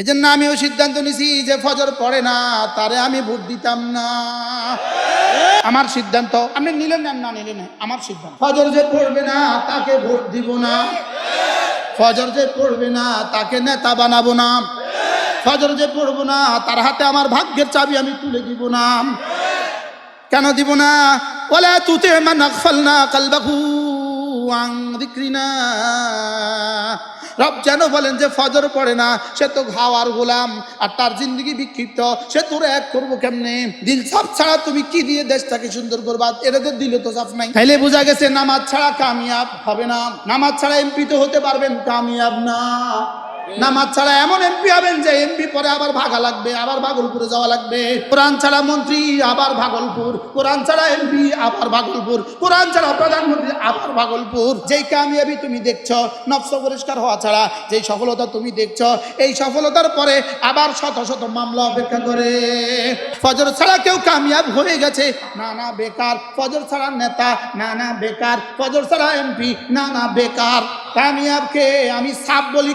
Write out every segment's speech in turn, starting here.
এই জন্য আমিও সিদ্ধান্ত নিছি যে ফজর পড়ে না তারে আমি ভোট দিতাম না। আমার সিদ্ধান্ত আপনি নিলেন না না নিলেন না, আমার সিদ্ধান্ত। ফজর যে পড়বে না তাকে ভোট দিব না। ফজর যে পড়বে না তাকে নেতা বানাবো না। ফজর যে পড়ব না তার হাতে আমার ভাগ্যের চাবি আমি তুলে দিব না। কেন দিব না? ওলা তুতে মান আগফালনা কালবাহু আন যিকরিনা। রব যেন বলেন যে ফজর পড়ে না, সে তো ঘাওয়ার গোলাম, আর তার জিন্দগি বিক্ষিপ্ত, সে তোর এক করব কেমনে? দিল সাপ ছাড়া তুমি কি দিয়ে দেশটাকে সুন্দর করবা? তো দিলে তো সাফ নাই। তাইলে বোঝা গেছে, নামাজ ছাড়া কামিয়াব হবে না। নামাজ ছাড়া এমপি তো হতে পারবেন, কামিয়াব না। নামাজ ছাড়া এমন এমপি হবেন যে এমপি পরে আবার ভাগা লাগবে, আবার ভাগলপুরে যাওয়া লাগবে। কোরআন ছাড়া মন্ত্রী আবার ভাগলপুর, কোরআন ছাড়া এমপি আবার ভাগলপুর, কোরআন ছাড়া প্রধানমন্ত্রী আবার ভাগলপুর। যেই কামিয়াবি তুমি দেখছ, নফস পরিষ্কার হওয়া ছাড়া যেই সফলতা তুমি দেখছ, এই সফলতার পরে আবার শত শত মামলা অপেক্ষা করে। ফজর ছাড়া কেউ কামিয়াব হয়ে গেছে না না বেকার। ফজর ছাড়া নেতা না না বেকার। ফজর ছাড়া এমপি না না বেকার। কামিয়াবকে আমি সাপ বলি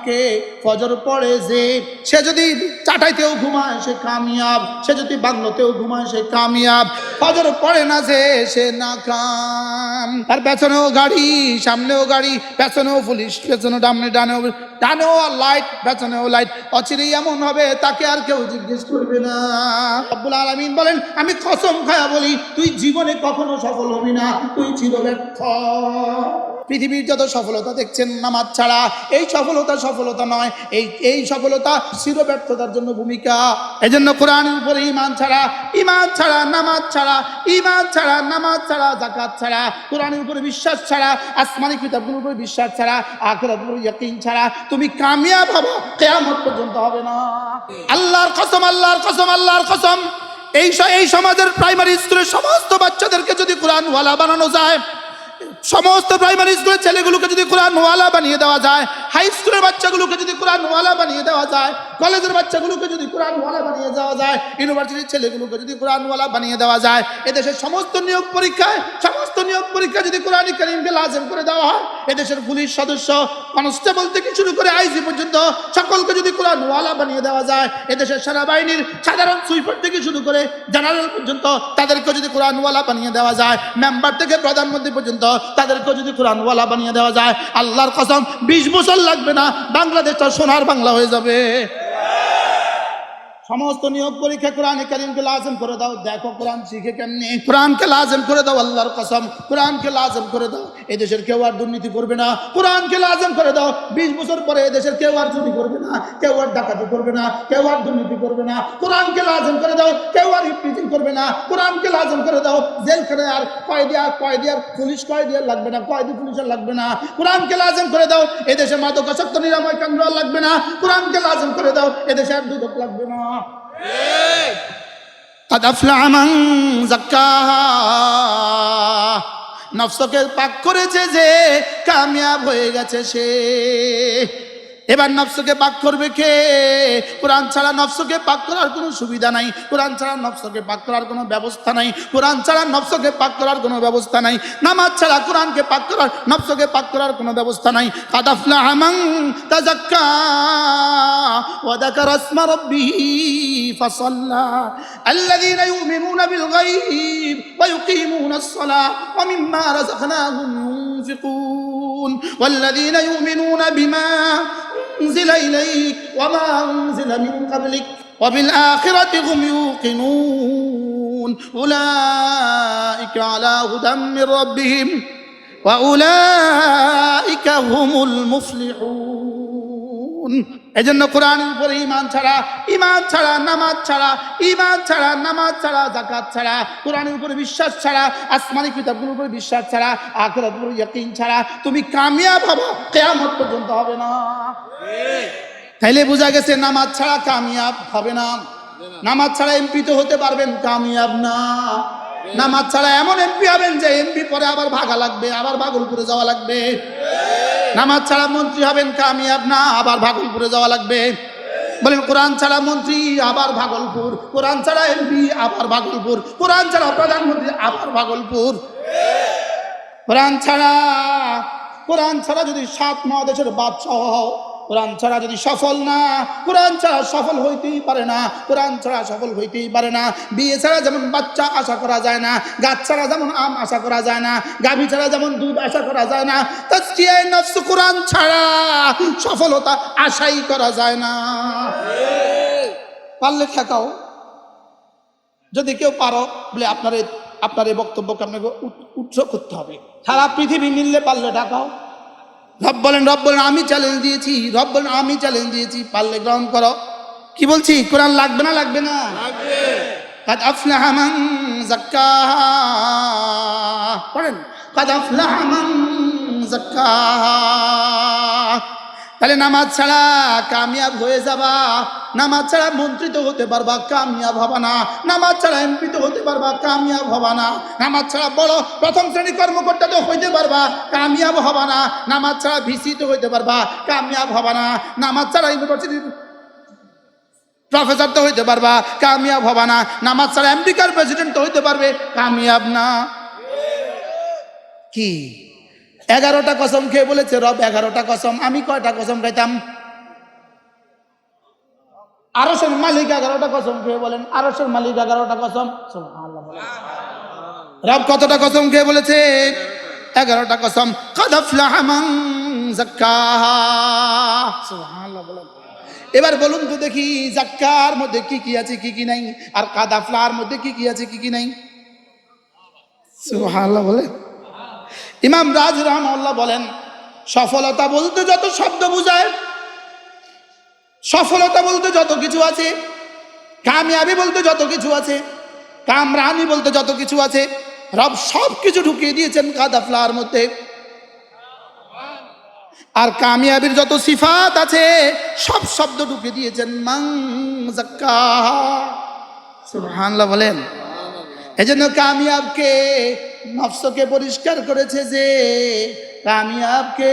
কামিয়াবকে ফজর পড়ে যে সে যদি চাটাইতেও ঘুমায়, সে কামিয়াব। সে যদি বাংলোতেও ঘুমায়, সে কামিয়াব। ফজর পড়ে না যে সে না কাম তার পেছনেও গাড়ি, সামনেও গাড়ি, পেছনেও পুলিশ পেছনে ডামনে ডানেও ডানেও লাইট পেছনেও লাইট অচিরেই এমন হবে, তাকে আর কেউ জিজ্ঞেস করবে না। আব্বুল আলমিন বলেন, আমি কসম খায়া বলি, তুই জীবনে কখনো সফল হবি না। তুই চির ব্যর্থ। পৃথিবীর যত সফলতা দেখছেন নামাজ ছাড়া, এই সফলতা সফলতা নয়, এই এই সফলতা চির ব্যর্থতার জন্য ভূমিকা। এই জন্য কোরআনের উপরে ইমান ছাড়া ইমান ছাড়া নামাজ ছাড়া ইমান ছাড়া নামাজ ছাড়া জাকাত ছাড়া, কোরআনের উপরে বিশ্বাস ছাড়া, আসমানি কিতাবগুলোর উপরে বিশ্বাস ছাড়া, আখেরাতের উপরে ইয়াকিন ছাড়া, তুমি কামিয়াব হব, কেয়ামত পর্যন্ত হবে না। আল্লাহর কসম আল্লাহর কসম আল্লাহর কসম। এই এই সমাজের প্রাইমারি স্কুলের সমস্ত বাচ্চাদেরকে যদি কোরআন ওয়ালা বানানো যায় সমস্ত প্রাইমারি স্কুলের ছেলেগুলোকে যদি কোরআন ওয়ালা বানিয়ে দেওয়া যায় হাই স্কুলের বাচ্চাগুলোকে যদি কোরআন ওয়ালা বানিয়ে দেওয়া যায় কলেজের বাচ্চাগুলোকে যদি কোরআন ওয়ালা বানিয়ে দেওয়া যায়, ইউনিভার্সিটির ছেলেগুলোকে যদি কোরআন ওয়ালা বানিয়ে দেওয়া যায়, এদেশের সমস্ত নিয়োগ পরীক্ষায়, সমস্ত নিয়োগ পরীক্ষা যদি কোরআন করিমকে লাজেম করে দেওয়া হয়, এদেশের পুলিশ সদস্য, কনস্টেবল থেকে শুরু করে আইজি পর্যন্ত সকলকে যদি কোরআন ওয়ালা বানিয়ে দেওয়া যায়, এদেশের সেনাবাহিনীর সাধারণ সুইপার থেকে শুরু করে জেনারেল পর্যন্ত তাদেরকে যদি কোরআন ওয়ালা বানিয়ে দেওয়া যায়, মেম্বার থেকে প্রধানমন্ত্রী পর্যন্ত তাদেরকে যদি কোরআন ওয়ালা বানিয়ে দেওয়া যায়, আল্লাহর কসম, বিশ বছর লাগবে না, বাংলাদেশটা সোনার বাংলা হয়ে যাবে। সমস্ত নিয়োগ পরীক্ষা কোরআনে কারিমকে লাজম করে দাও। দেখো কোরআন শিখে কেমনি? কোরআনকে লাজম করে দাও, আল্লাহর কসম। কোরআনকে লাজম করে দাও এই দেশের কেউ আর দুর্নীতি করবে না। কোরআনকে লাজম করে দাও, বিশ বছর পরে এই দেশের কেউ আর চুরি করবে না, কেউ আর ডাকাতি করবে না, কেউ আর দুর্নীতি করবে না। কোরআনকে লাজম করে দাও, কেউ আর ইফটিজিং করবে না। কোরআনকে লাজম করে দাও জেলখানে আর কয়েদি আর কয়েদি আর পুলিশ কয়েদি আর লাগবে না, কয়েদি পুলিশ আর লাগবে না। কোরআনকে লাজম করে দাও, এদেশে মাদকাসক্ত, নিরাময় কেন্দ্র লাগবে না। কোরআনকে লাজম করে দাও, এদেশে আর দুদক লাগবে না। قد أفلح من زكاها নফসকে পাক করেছে যে কামিয়াব হয়ে গেছে সে এবার নফসকে পাক করবে কে? কোরআন ছাড়া নফসকে পাক করার কোনো সুবিধা নাই। কোরআন ছাড়া নফসকে পাক করার কোনো ব্যবস্থা নাই। কোরআন ছাড়া নফসকে পাক করার কোনো ব্যবস্থা নাই। নামাজ ছাড়া কোরআনকে পাক করার, নফসকে পাক করার কোনো ব্যবস্থা নাই। কাদাফলা হামাং তাজাক্কা ওয়াদাকা রাসমা রব্বিহি ফাসাল্লা। আল্লাযীনা ইউমিনুনা বিল গায়ব ওয়া ইউকিমুনা আস-সালাহ ওয়া মিম্মা রাযাকনাহুম ইউনফিকুন। ওয়াল্লাযীনা ইউমিনুনা বিমা أنزل إليك وما أنزل من قبلك وبالآخرة هم يوقنون. أولئك على هدى من ربهم وأولئك هم المفلحون. এজন্য কোরআনের উপরে ইমান ছাড়া ইমান ছাড়া, নামাজ ছাড়া ইমান ছাড়া, নামাজ ছাড়া জাকাত ছাড়া, কোরআনের উপরে বিশ্বাস ছাড়া, আসমানি কিতাবগুলোর উপরে বিশ্বাস ছাড়া, আখেরাতের উপরে ইয়াকিন ছাড়া, তুমি কামিয়াব হব, কেয়ামত পর্যন্ত হবে না। তাইলে বোঝা গেছে নামাজ ছাড়া কামিয়াব হবে না। নামাজ ছাড়া এমপি তো হতে পারবেন, কামিয়াব না। নামাজ ছাড়া এমন এমপি হবেন যে এমপি পরে আবার ভাগা লাগবে, আবার ভাগলপুরে যাওয়া লাগবে। নামাজ ছাড়া মন্ত্রী হবেন কামিয়াব না, আবার ভাগলপুরে যাওয়া লাগবে। বলেন, কোরআন ছাড়া মন্ত্রী, আবার ভাগলপুর। কোরআন ছাড়া এমপি, আবার ভাগলপুর। কোরআন ছাড়া প্রধানমন্ত্রী, আবার ভাগলপুর। কোরআন ছাড়া কোরআন ছাড়া যদি সাত মহাদেশের বাদশাহ হও কোরআন ছাড়া যদি সফল না, কোরআন ছাড়া সফল হইতেই পারে না, কোরআন ছাড়া সফল হইতেই পারে না। বিয়ে ছাড়া যেমন বাচ্চা আশা করা যায় না, গাছ ছাড়া যেমন আম আশা করা যায় না, গাভী ছাড়া যেমন দুধ আশা করা যায় না তাজকিয়ায়ে নফস কোরআন ছাড়া সফলতা আশাই করা যায় না। পারলে ঠেকাও। যদি কেউ পারো, বলে আপনার আপনার এই বক্তব্যকে আপনাকে উৎস করতে হবে। সারা পৃথিবী মিললে পারলে ঢাকাও রব বলেন রব বলেন আমি চ্যালেঞ্জ দিয়েছি রব বলেন আমি চ্যালেঞ্জ দিয়েছি পারলে গ্রহণ করো কি বলছি কোরআন লাগবে না লাগবে না قد أفلح من زكاها পড়েন قد أفلح من زكاها তাহলে নামাজ ছাড়া কামিয়াব হয়ে যাবা। নামাজ ছাড়া মন্ত্রিত হতে পারবা, কামিয়াব হবা না। নামাজ ছাড়া এমপি তো হতে পারবা, কামিয়াব হবা না। নামাজ ছাড়া বড় প্রথম শ্রেণি কর্মকর্তা তো হইতে পারবা, কামিয়াব হবা না। নামাজ ছাড়া ভিসি তো হইতে পারবা, কামিয়াব হবা না। নামাজ ছাড়া ইউনিভার্সিটি প্রফেসর তো হইতে পারবা, কামিয়াব হবা না। নামাজ ছাড়া আমেরিকার প্রেসিডেন্ট তো হইতে পারবে, কামিয়াব না। কি? এগারোটা কসম খেয়ে বলেছে, রব, এগারোটা কসম, আমি কয়টা কসম খাইতাম? আরসের মালিক এগারোটা কসম খেয়ে বলেন আরসের মালিক এগারোটা কসম। রব কতটা কসম খেয়ে বলেছে? এগারোটা কসম। এবার বলুন তো দেখি জাক্কার মধ্যে কি কি আছে, কি কি নাই? আর কাদাফলার মধ্যে কি কি আছে, কি কি নাই? সুবহানাল্লাহ বলে ইমাম রাজ রহমাল্লাহ বলেন, সফলতা বলতে যত শব্দ বোঝায়, সফলতা বলতে যত কিছু আছে, কামিয়াবি বলতে যত কিছু আছে, কামরানি বলতে যত কিছু আছে, রব সব কিছু ঢুকিয়ে দিয়েছেন কাদাফলার মধ্যে। আর কামিয়াবির যত সিফাত আছে, সব শব্দ ঢুকে দিয়েছেন মাং বলেন। এজন্য কামিয়াবকে নফসকে পরিষ্কার করেছে যে কামিয়াবকে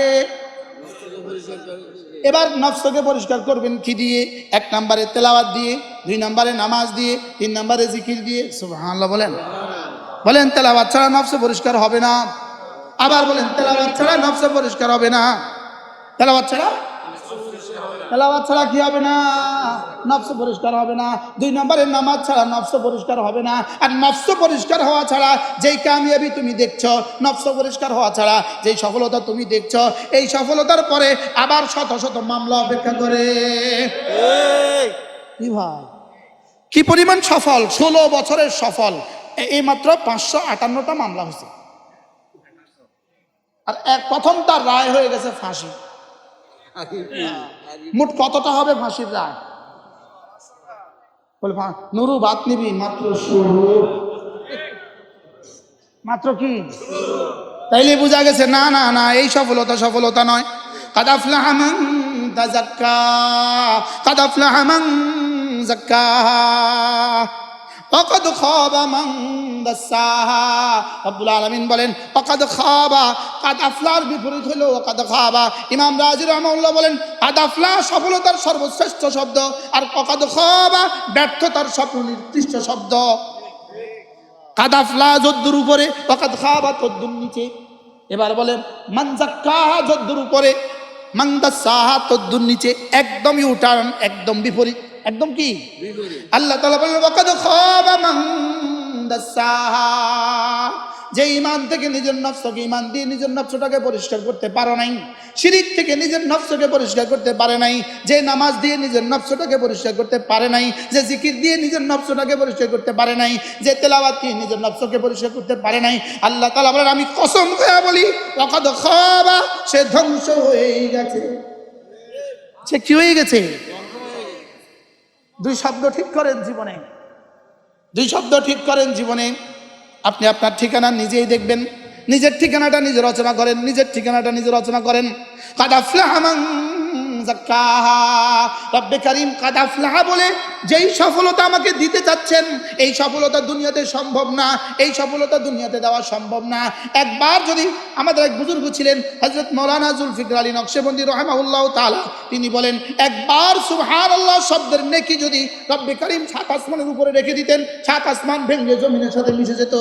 এবার নফসকে পরিষ্কার করবেন কি দিয়ে? এক নম্বরে তেলাওয়াত দিয়ে, দুই নম্বরে নামাজ দিয়ে, তিন নম্বরে জিকির দিয়ে। সুবহানাল্লাহ, বলেন। বলেন, তেলাওয়াত ছাড়া নফস পরিষ্কার হবে না। আবার বলেন, তেলাওয়াত ছাড়া নফস পরিষ্কার হবে না। তেলাওয়াত ছাড়া তেলাওয়াত ছাড়া কি হবে না? নফস পরিষ্কার হবে না। দুই নম্বরে নামাজ ছাড়া নফস পরিষ্কার হবে না। আর নফস পরিষ্কার হওয়া ছাড়া যেই কামিয়াবি তুমি দেখছ নফস পরিষ্কার হওয়া ছাড়া যেই সফলতা তুমি দেখছ এই সফলতার পরে আবার শত শত মামলা অপেক্ষা করে। কি ভাই? কি পরিমাণ সফল? ষোলো বছরের সফল। এই মাত্র পাঁচশো আটান্নটা মামলা হয়েছে। আর এক প্রথম তার রায় হয়ে গেছে ফাঁসি। মোট কতটা হবে ফাঁসির রায়? বলে নুরু বাদ নিবি, মাত্র মাত্র কি? তাইলে বোঝা গেছে, না না না, এই সফলতা সফলতা নয়। কাদাফলাহামাং তাজাক্কা কাদাফলা হামান জাক্কা অকদ খাবা দাসাহা। রব্বুল আলামিন বলেন অকদ খাবা, কাদ আফলার বিপরীত হলো অকদ খাবা। ইমাম রাজি রহমাউল্লাহ বলেন, কাদ আফলা সফলতার সর্বশ্রেষ্ঠ শব্দ, আর অকদ খাবা ব্যর্থতার সর্বনির্দিষ্ট শব্দ। কাদাফলা যদ্দুর উপরে অকাদ খাবা তদ্দুর নিচে। এবার বলেন মানজাক্কাহা যদ্দুর উপরে মান্দাসাহা তদ্দুর নিচে, একদমই ইউটার্ন একদম বিপরীত। একদম কি? আল্লাহ তালা খাবা যে ইমান থেকে নিজের নফসকে ইমান দিয়ে নিজের নফসটাকে পরিষ্কার করতে পারো নাই শিরিক থেকে নিজের নফসকে পরিষ্কার করতে পারে নাই যে নামাজ দিয়ে নিজের নফসটাকে পরিষ্কার করতে পারে নাই যে জিকির দিয়ে নিজের নফসটাকে পরিষ্কার করতে পারে নাই যে তেলাওয়াত দিয়ে নিজের নফসকে পরিষ্কার করতে পারে নাই আল্লাহ তালা বলেন আমি কসম খেয়ে বলি খাবা সে ধ্বংস হয়ে গেছে। সে কি হয়ে গেছে? দুই শব্দ ঠিক করেন জীবনে। দুই শব্দ ঠিক করেন জীবনে। আপনি আপনার ঠিকানা নিজেই দেখবেন। নিজের ঠিকানাটা নিজে রচনা করেন, নিজের ঠিকানাটা নিজে রচনা করেন। কাটা মান রব্বে কারীম কাদাফলাহা বলে, যেই সফলতা আমাকে দিতে চাচ্ছেন, এই সফলতা দুনিয়াতে সম্ভব না, এই সফলতা দুনিয়াতে দেওয়া সম্ভব না। একবার যদি আমাদের এক বুজুর্গ ছিলেন হজরত মৌলানা জুলফিকর আলী নকশেবন্দি রহমাউল্লাহ তালা তিনি বলেন, একবার সুবহান আল্লাহ শব্দের নেকি যদি রব্বে করিম সাত আসমানের উপরে রেখে দিতেন, সাত আসমান ভেঙে জমিনের সাথে মিশে যেত।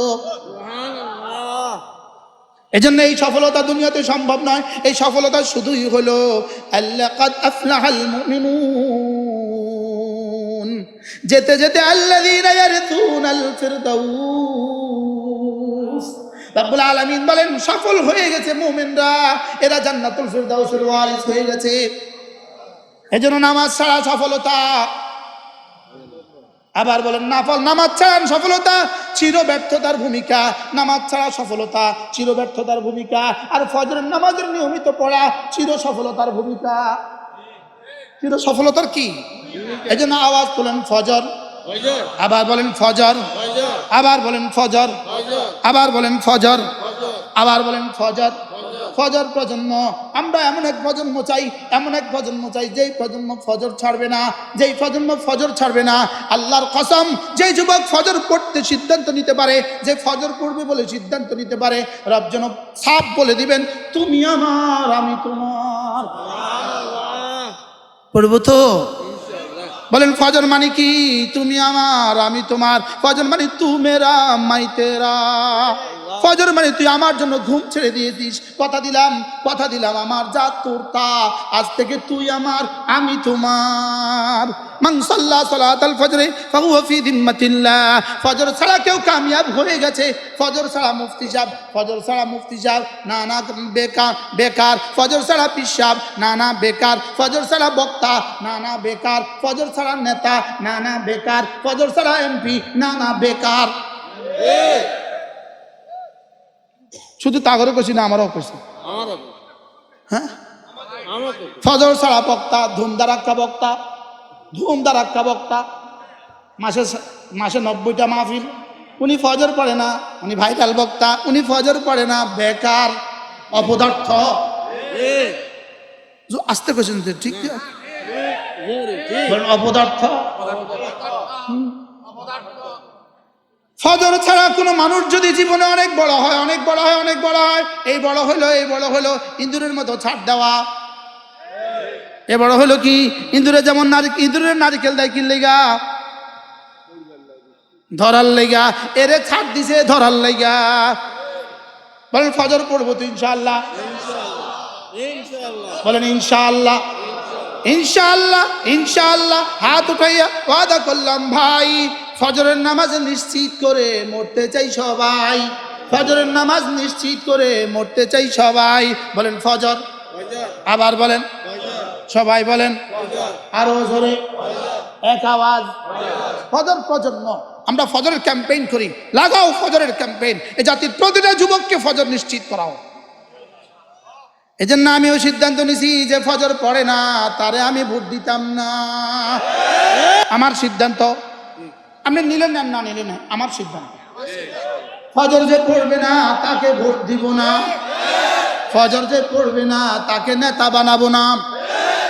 এজন্য এই সফলতা দুনিয়াতে সম্ভব নয়। এই সফলতা শুধুই হলো, আল্লাকাদ আফলাহাল মুমিনুন। যেতে যেতে আল্লাযীনা ইয়ারথুনাল ফিরদাউস। রব্বুল আলামিন বলেন, সফল হয়ে গেছে মুমিনরা। এরা জান্নাতুল ফিরদাউসের ওয়ারিস হয়ে গেছে। এজন্য নামাজ ছাড়া সফলতা আবার বলেন, নাফল, নামাজ ছাড়া সফলতা চির ব্যর্থতার ভূমিকা। নামাজ ছাড়া সফলতা চির ব্যর্থতার ভূমিকা। আর ফজরের নামাজের নিয়মিত পড়া চির সফলতার ভূমিকা। চির সফলতার কি? এই জন্য আওয়াজ তোলেন, ফজর। আবার বলেন, ফজর। আবার বলেন, ফজর। আবার বলেন, ফজর। আবার বলেন, ফজর। ফজর প্রজন্ম, আমরা এমন এক প্রজন্ম চাই, এমন এক প্রজন্ম চাই, যেই প্রজন্ম ফজর ছাড়বে না, যেই প্রজন্ম ফজর ছাড়বে না। আল্লাহর কসম, যেই যুবক ফজর পড়তে সিদ্ধান্ত নিতে পারে, যে ফজর পড়বে বলে সিদ্ধান্ত নিতে পারে, রব যেন সাপ বলে দিবেন, তুমি আমার, আমি তোমার। পড়ব তো? বলেন, ফজর মানে কি? তুমি আমার, আমি তোমার। ফজর মানে তু মেরা মাই তেরা ফজর মানে তুই আমার জন্য ঘুম ছেড়ে দিয়েছিস। কথা দিলাম কথা দিলাম, আমার যা তোর তা। আজ থেকে তুই আমার, আমি তোমার। মান সাল্লা সালাতাল ফজরে ফি দিম্মাতিল্লাহ ফজর ছাড়া কেউ কামিয়াব হয়ে গেছে। ফজর ছাড়া মুফতি সাহেব, ফজর ছাড়া মুফতি সাহেব না না বেকার বেকার। ফজর ছাড়া পিসাব না না বেকার। ফজর ছাড়া বক্তা না না বেকার। ফজর ছাড়া নেতা না না বেকার। ফজর ছাড়া এমপি না না বেকার শুধু তাগরও করছি না আমারও করছি হ্যাঁ? ফজর ছাড়া বক্তা ধুমধারাক্কা বক্তা ধুমধারাক্কা বক্তা। মাসে মাসে নব্বইটা মাহফিল। উনি ফজর পড়ে না উনি ভাইরাল বক্তা। উনি ফজর পড়ে না বেকার অপদার্থ। আসতে কেছেন তো ঠিক অপদার্থ হুম। ফজর ছাড়া কোনো মানুষ যদি জীবনে অনেক বড় হয় অনেক বড় হয় অনেক বড় হয় এই বড় হলো এই বড় হলো ইন্দুরের মতো ছাড় দেওয়া। এ বড় হলো কি? ইঁদুরে যেমন নারি ইঁদুরের নারিকেল দেয় কি লেগা? ধরার লেগা। এরে ছাড় দিছে ধরার লেগা। বলেন ফজর পড়ব তো ইনশাআল্লাহ। বলেন ইনশাল্লাহ ইনশাআল্লাহ ইনশাল্লাহ হাত উঠাইয়া ওয়াদা করলাম ভাই। ফজরের নামাজ নিশ্চিত করে মরতে চাই সবাই। ফজরের নামাজ নিশ্চিত করে মরতে চাই সবাই। বলেন, ফজর। আবার বলেন, সবাই বলেন, আরও জোরে। এক আওয়াজ। ফজর প্রজন্ম আমরা ফজরের ক্যাম্পেইন করি। লাগাও ফজরের ক্যাম্পেইন। এ জাতির প্রতিটা যুবককে ফজর নিশ্চিত করাও। এজন্য আমিও সিদ্ধান্ত নিছি যে ফজর পড়ে না, তারে আমি ভোট দিতাম না। আমার সিদ্ধান্ত আপনি নিলেন না না নিলেন না আমার সিদ্ধান্ত ফজর যে পড়বে না তাকে ভোট দিব না ফজর যে পড়বে না তাকে নেতা বানাবো না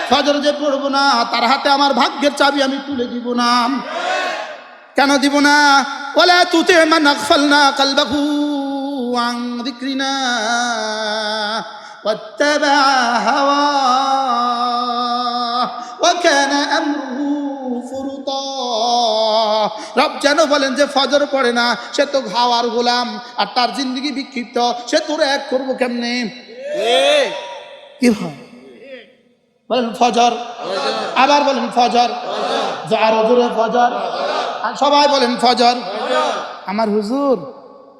ফজর যে পড়বো না তার হাতে আমার ভাগ্যের চাবি আমি তুলে দিব না কেন দিব না ওলা তুতে মান আগফালনা কালবাহু আন যিকরিনা واتبع هواه وكان امره فرطا রব যেন বলেন যে ফজর পড়ে না, সে তো হাওয়ার গোলাম, আর তার জিন্দগি বিক্ষিপ্ত, সে তোর এক করব কেমনে? কি হয় বলেন ফজর। আবার বলেন ফজর। আরও জোরে ফজর। আর সবাই বলেন ফজর। আমার হুজুর,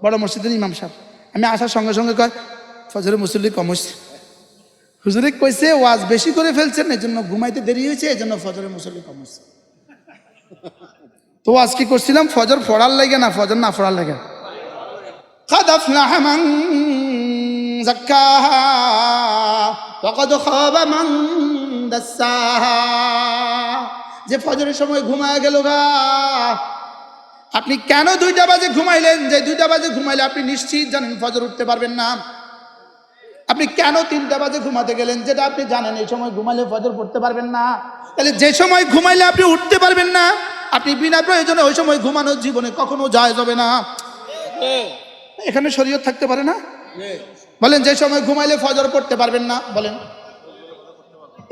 বড় মসজিদের ইমাম সাহেব, আমি আসার সঙ্গে সঙ্গে কয়, ফজরে মুসল্লি কম হচ্ছে হুজুরে কইছে, ওয়াজ বেশি করে ফেলছেন এই জন্য ঘুমাইতে দেরি হয়েছে এই জন্য ফজরে মুসল্লি কম হচ্ছে তো আজ কি করছিলাম ফজর পড়ার লাগে না ফজর না পড়ার লাগে قد أفلح من زكاها وقد خاب من دساها যে ফজরের সময় ঘুমায় গেল গা আপনি কেন দুইটা বাজে ঘুমাইলেন যে দুইটা বাজে ঘুমাইলে আপনি নিশ্চিত জানেন ফজর উঠতে পারবেন না আপনি কেন তিনটা বাজে ঘুমাতে গেলেন? যেটা আপনি জানেন, এই সময় ঘুমাইলে ফজর পড়তে পারবেন না। তাহলে যে সময় ঘুমাইলে আপনি উঠতে পারবেন না, আপনি বিনা প্রয়োজনে ওই সময় ঘুমানোর জীবনে কখনো যায় যাবে না। এখানে শরীয়ত থাকতে পারে না? বলেন, যে সময় ঘুমাইলে ফজর পড়তে পারবেন না, বলেন।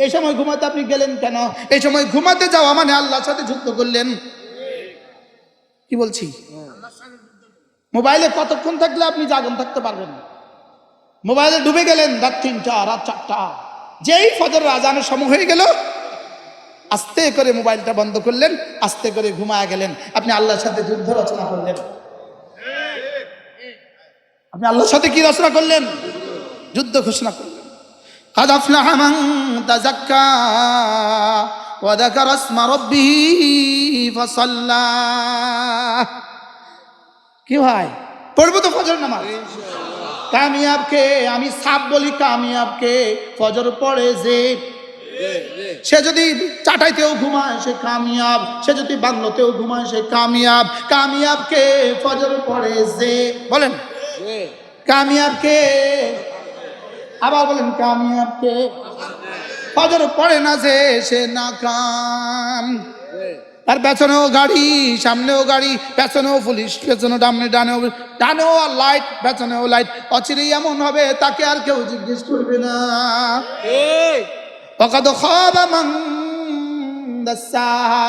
এই সময় ঘুমাতে আপনি গেলেন কেন? এই সময় ঘুমাতে যাওয়া মানে আল্লাহর সাথে যুদ্ধ করলেন। কি বলছি? মোবাইলে কতক্ষণ থাকলে আপনি জাগন থাকতে পারবেন? না মোবাইলে ডুবে গেলেন রাত তিনটা, রাত চারটা। যেই ফজর আজানের সময় হয়ে গেল, আস্তে করে মোবাইলটা বন্ধ করলেন, আস্তে করে ঘুমায় গেলেন। আপনি আল্লাহর সাথে যুদ্ধ রচনা করলেন। আপনি আল্লাহর সাথে কি রচনা করলেন? যুদ্ধ ঘোষণা করলেন। কি ভাই? পড়ব তো ফজর নামাজ। কামিয়াবকে, আমি সাপ বলি কামিয়াবকে, ফজর পড়ে যে। সে যদি চাটাইতেও ঘুমায়, সে কামিয়াব। সে যদি বাংলোতেও ঘুমায়, সে কামিয়াব। কামিয়াবকে ফজর পড়ে যে। বলেন। কামিয়াবকে, আবার বলেন কামিয়াবকে, ফজর পড়ে না যে, সে না কাম আর পেছনেও গাড়ি সামনেও গাড়ি পেছনেও পুলিশ পেছনে ডামনে ডানেও ডানেও আর লাইট পেছনেও লাইট অচিরেই এমন হবে তাকে আর কেউ জিজ্ঞেস করবে না। অকাদ খাবা দাসাহা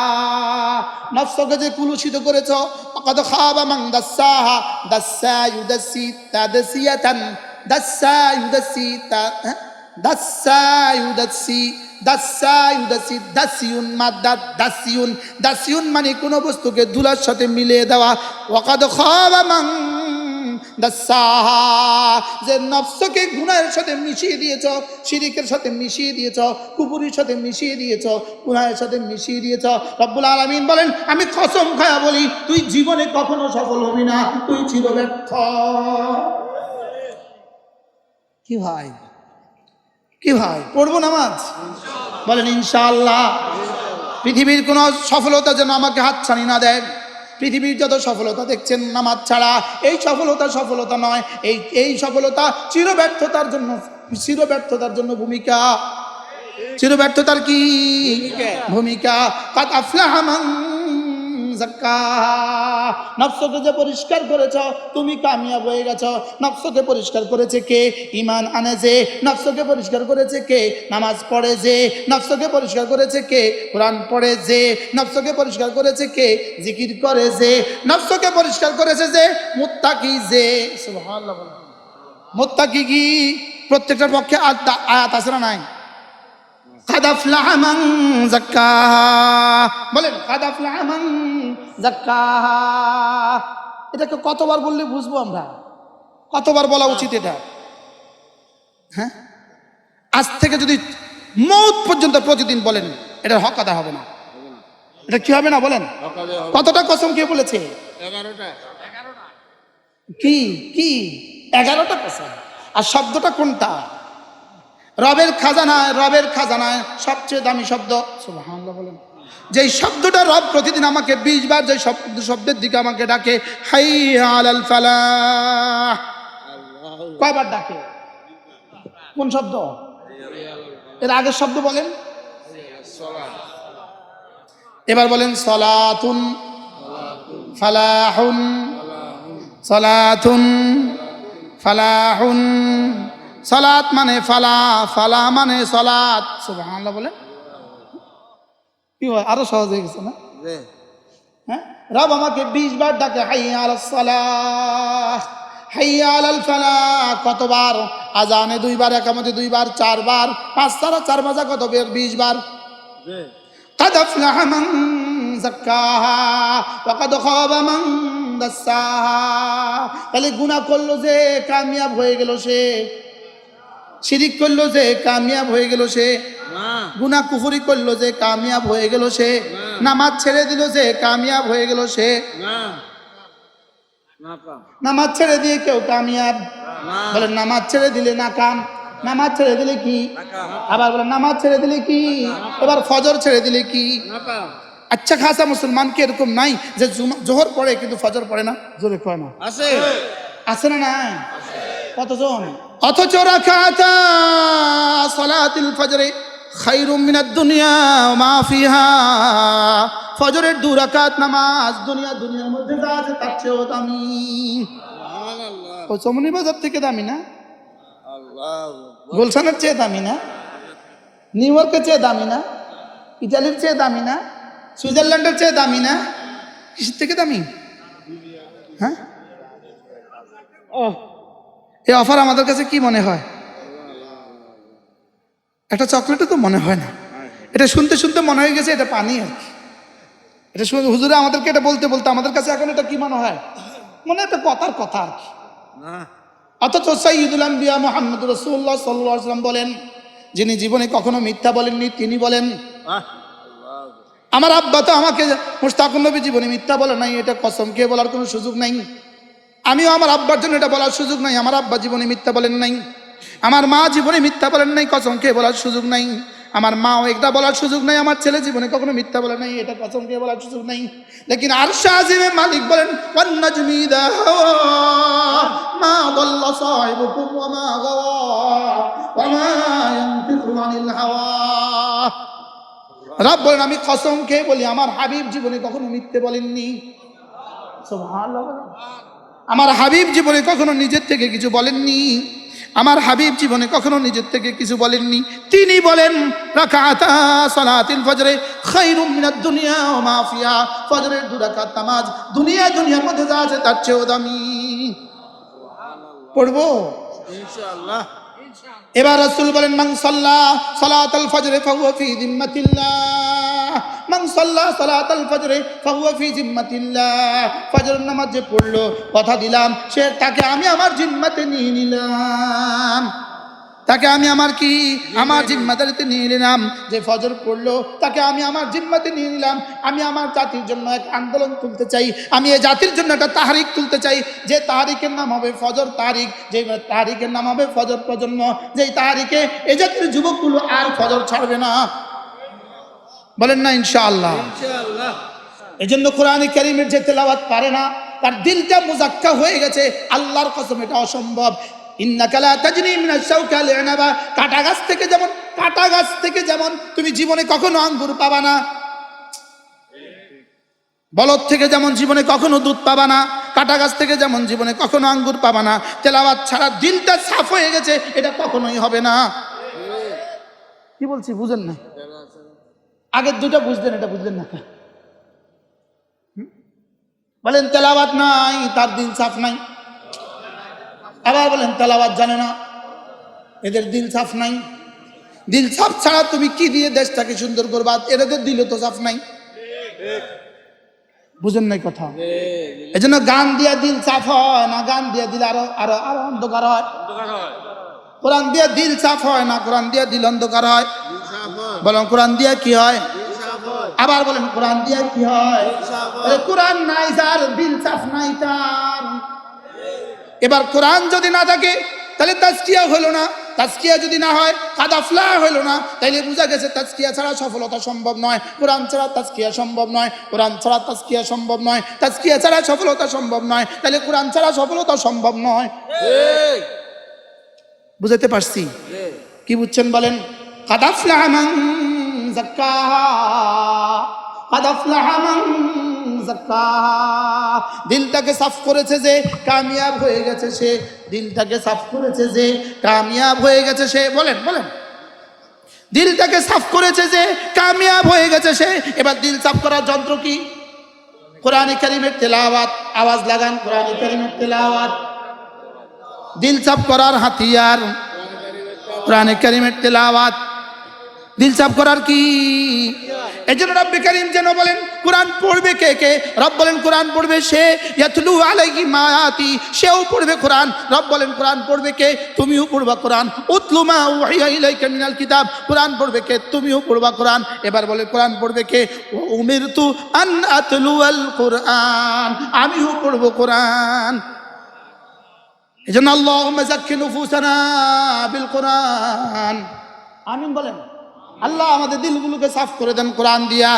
নফসকে যে কুলুষিত করেছ অকাদ খাবা মান দাসাহা দাসা ইউদাসি তাদাসিয়াতান দাসা ইউদাসি তা হ্যাঁ? দাসা ইউদাসি দাসা, দাসিউন মাদ্দাত, দাসিউন দাসিউন মানে কোনো বস্তুকে ধুলার সাথে মিলিয়ে দেওয়া। খাবা মান দাসাহা, যে নফসকে গুনাহের সাথে মিশিয়ে দিয়েছ, শিরিকের সাথে মিশিয়ে দিয়েছ কুপুরির সাথে মিশিয়ে দিয়েছ, গুনাহের সাথে মিশিয়ে দিয়েছ। রব্বুল আলামিন বলেন, আমি কসম খায়া বলি, তুই জীবনে কখনো সফল হবি না, তুই চির ব্যর্থ কি ভাই? কি ভাই? পড়ব নামাজ? বলেন ইনশাআল্লাহ। পৃথিবীর কোনো সফলতা যেন আমাকে হাতছানি না দেয় পৃথিবীর যত সফলতা দেখছেন নামাজ ছাড়া এই সফলতা সফলতা নয়। এই এই সফলতা চির ব্যর্থতার জন্য চির ব্যর্থতার জন্য ভূমিকা। চির ব্যর্থতার কি? ভূমিকা। কাত আফলাহা মান যাক্কাহা। নফসকে যে পরিষ্কার করেছ, তুমি কামিয়াব হয়ে গেছ। নফসকে পরিষ্কার করেছে কে? ইমান আনে যে। নফসকে পরিষ্কার করেছে কে? নামাজ পড়ে যে। নফসকে পরিষ্কার করেছে কে? কোরআন পড়ে যে। নফসকে পরিষ্কার করেছে কে? জিকির করে যে। নফসকে পরিষ্কার করেছে যে, মুত্তাকি যে। সুবহানাল্লাহ। মুত্তাকি কি? প্রত্যেকটার পক্ষে আয়াত আছে না নাই? বলেন এটাকে কতবার বললে বুঝব আমরা? কতবার বলা উচিত এটা? হ্যাঁ? আজ থেকে যদি মৌত পর্যন্ত প্রতিদিন বলেন এটার হক আদা হবে না। এটা কি হবে না বলেন? কতটা কসম কে বলেছে? কি কি? এগারোটা কসম। আর শব্দটা কোনটা? রবের খাজানায় রবের খাজানায় সবচেয়ে দামি শব্দ বলেন। যেই শব্দটা রব প্রতিদিন আমাকে বিশ বার যে শব্দ, শব্দের দিকে আমাকে ডাকে হাই আলাল ফালাহ। কয়বার ডাকে? কোন শব্দ? এর আগের শব্দ বলেন। এবার বলেন, সলাতুন ফালাহুন সলাতুন ফালাহুন। সলাত মানে ফালা ফালা মানে সলাত সুবহানাল্লাহ বলে কি হয় আরো সহজ হয়ে গেছে না হ্যাঁ রব আমাকে বিশ বার ডাকে হাইয়া আলাল সালাহ হাইয়া আলাল ফালাহ কতবার আজানে দুইবার একামতে দুইবার চারবার পাঁচ সারা চার মাজা কত বের বিশ বার قد أفلح من زكاها وقد خاب من دساها তাহলে গুনাহ করলো যে কামিয়াব হয়ে গেল সে শিরিক করল যে কামিয়াব হয়ে গেল সে। গুনা কুফরি করল যে কামিয়াব হয়ে গেল সে। নামাজ ছেড়ে দিল যে কামিয়াব হয়ে গেল সে। নামাজ ছেড়ে দিয়ে কেউ কামিয়াব। বলেন নামাজ ছেড়ে দিলে না কাম। নামাজ ছেড়ে দিলে কি? আবার বলেন নামাজ ছেড়ে দিলে কি? এবার ফজর ছেড়ে দিলে কি? আচ্ছা খাসা মুসলমান কি এরকম নাই যে জুম- জোহর পড়ে কিন্তু ফজর পড়ে না? জোরে কয় না। আছে। আছে না নাই? কতজন? অথচ রাখাতা সালাতিল ফজরে খাইরুম মিনাদ দুনিয়া ওয়া মা ফিহা। ফজরের দু রাকাত নামাজ দুনিয়া দুনিয়ার মধ্যে যা আছে তার চেয়েও দামি। ও চমনি বাজার থেকে দামি না? গুলশানের চেয়ে দামি না? নিউ ইয়র্কের চেয়ে দামি না? ইটালির চেয়ে দামি না? সুইজারল্যান্ডের চেয়ে দামি না? কিসের থেকে দামি? হ্যাঁ? এই অফার আমাদের কাছে কি মনে হয়? একটা চকলেটও তো মনে হয় না। এটা শুনতে শুনতে মনে হয়ে গেছে এটা পানি আর কি। এটা শুনে হুজুরে আমাদেরকে এটা বলতে বলতে আমাদের কাছে এখন এটা কি মনে হয়? মনে একটা কথার কথা আর কি। অথচ সঈদুল আম্বিয়া মোহাম্মদ রসুল্লাহ সাল্লাম বলেন যিনি জীবনে কখনো মিথ্যা বলেননি তিনি বলেন আমার আব্বা তো আমাকে মুস্তাকুর নবী জীবনে মিথ্যা বলে নাই এটা কসম খেয়ে বলার কোনো সুযোগ নাই। আমিও আমার আব্বার জন্য এটা বলার সুযোগ নাই। আমার আব্বা জীবনে মিথ্যা বলেন নাই। আমার মা জীবনে মিথ্যা বলেন নাই, কসম খেয়ে বলার সুযোগ নাই। আমার মাও এটা বলার সুযোগ নাই, আমার ছেলে জীবনে কখনো মিথ্যা বলে নাই, এটা কসম খেয়ে বলার সুযোগ নাই। লেকিন আর শাহিমের মালিক বলেন মা মা গাওয়া ওয়া মা বলেন, আমি কসম খেয়ে বলি, আমার হাবিব জীবনে কখনো মিথ্যে বলেননি। বলেন। আমার হাবিব জীবনে কখনো নিজের থেকে কিছু বলেননি। আমার হাবিব জীবনে কখনো নিজের থেকে কিছু বলেননি। তিনি বলেন রাকাতা সালাতিল ফজরে মিনাদ দুনিয়া ওয়া মা ফজরের নামাজ দুনিয়া দুনিয়ার মধ্যে যা আছে তার চেয়েও দামি। পড়ব? ইনশাআল্লাহ। এবার রাসূল বলেন মান সাল্লা সালাতাল ফজরে ফাহুয়া ফি জিম্মাতিল্লাহ। মান সাল্লা সালাতাল ফজরে ফাহুয়া ফি জিম্মাতিল্লাহ। ফজর নামাজ যে পড়ল, কথা দিলাম, সে তাকে আমি আমার জিম্মাতে নিয়ে নিলাম। তাকে আমি আমার কি? আমার জিম্মাদারিতে নিয়ে নিলাম। যে ফজর পড়ল, তাকে আমি আমার জিম্মাতে নিয়ে নিলাম। আমি আমার জাতির জন্য এক আন্দোলন তুলতে চাই। আমি এই জাতির জন্য একটা তাহারিক তুলতে চাই। যে তাহারিকের নাম হবে ফজর তারিখ যে তাহারিকের নাম হবে ফজর প্রজন্ম, যেই তাহারিকে এ জাতির যুবকগুলো আর ফজর ছাড়বে না। বলেন না ইনশাআল্লাহ। এই জন্য কোরআনে কারিমের যে তেলাওয়াত পারে না তার দিলটা মুজাক্কা হয়ে গেছে আল্লাহর কসম এটা অসম্ভব। কাটা গাছ থেকে যেমন কাটা গাছ থেকে যেমন তুমি জীবনে কখনো আঙ্গুর পাবা না। বলদ থেকে যেমন জীবনে কখনো দুধ পাবা না কাটা গাছ থেকে যেমন জীবনে কখনো আঙ্গুর পাবা না। তেলাওয়াত ছাড়া দিলটা সাফ হয়ে গেছে এটা কখনোই হবে না। কি বলছি বুঝেন না? আগের দুটো বুঝলেন এটা বুঝলেন না? বলেন তেলাওয়াত নাই তার দিল সাফ নাই। আবার বলেন তেলাওয়াত জানে না এদের দিল সাফ নাই। দিল সাফ ছাড়া তুমি কি দিয়ে দেশটাকে সুন্দর করবা? এদের দিল তো সাফ নাই। বুঝেন নাই কথা? এই জন্য গান দিয়া দিল সাফ হয় না গান দিয়া দিল আরও আরও আরও অন্ধকার হয়। কোরআন দিয়া দিল সাফ হয় না? কোরআন দিয়া দিল অন্ধকার হয়। বলেন, কোরআন দিয়া কি হয়? আবার বলেন, কোরআন দিয়া কি হয়? কোরআন নাই যার, দিল সাফ নাই তার। এবার কোরআন যদি না থাকে, তাহলে তাজকিয়া হলো না। তাজকিয়া যদি না হয়, কাদাফলা হলো না। তাইলে বোঝা গেছে তাজকিয়া ছাড়া সফলতা সম্ভব নয়। কোরআন ছাড়া তাজকিয়া সম্ভব নয়। কোরআন ছাড়া তাজকিয়া সম্ভব নয়। তাজকিয়া ছাড়া সফলতা সম্ভব নয়। তাহলে কোরআন ছাড়া সফলতা সম্ভব নয়। বুঝাতে পারছি। কি বুঝছেন বলেন? দিলটাকে সাফ করেছে যে কামিয়াব হয়ে গেছে সে, দিলটাকে সাফ করেছে যে কামিয়াব হয়ে গেছে সে, বলেন বলেন। দিলটাকে সাফ করেছে যে কামিয়াব হয়ে গেছে সে, এবার দিল সাফ করার যন্ত্র কি? কোরআনে কারিমের তেলাওয়াত, আওয়াজ লাগান, কোরআনে কারিমের তেলাওয়াত। দিল সাফ করার হাতিয়ার। কোরআনে কারিমের তেলাওয়াত। দিল করার কি? এই জন্য রব্বে কারিম যেন বলেন, কোরআন পড়বে কে কে? রব বলেন, কোরআন পড়বে সে, ইয়াতলু আলাইহি মায়াতি সেও পড়বে কোরআন। রব বলেন, কোরআন পড়বে কে? তুমিও পড়বা কোরআন। উতলু মা উহিয়া ইলাইকা কিতাব। কোরআন পড়বে কে? তুমিও পড়বা কোরআন। এবার বলে, কোরআন পড়বে কে? উমিরতু আন আতলু আল কোরআন। আমিও পড়ব কোরআন। এই জন্য আল্লাহ বিল কোরআন। আমিন বলেন। আল্লাহ আমাদের দিলগুলোকে সাফ করে দেন কোরআন দিয়া।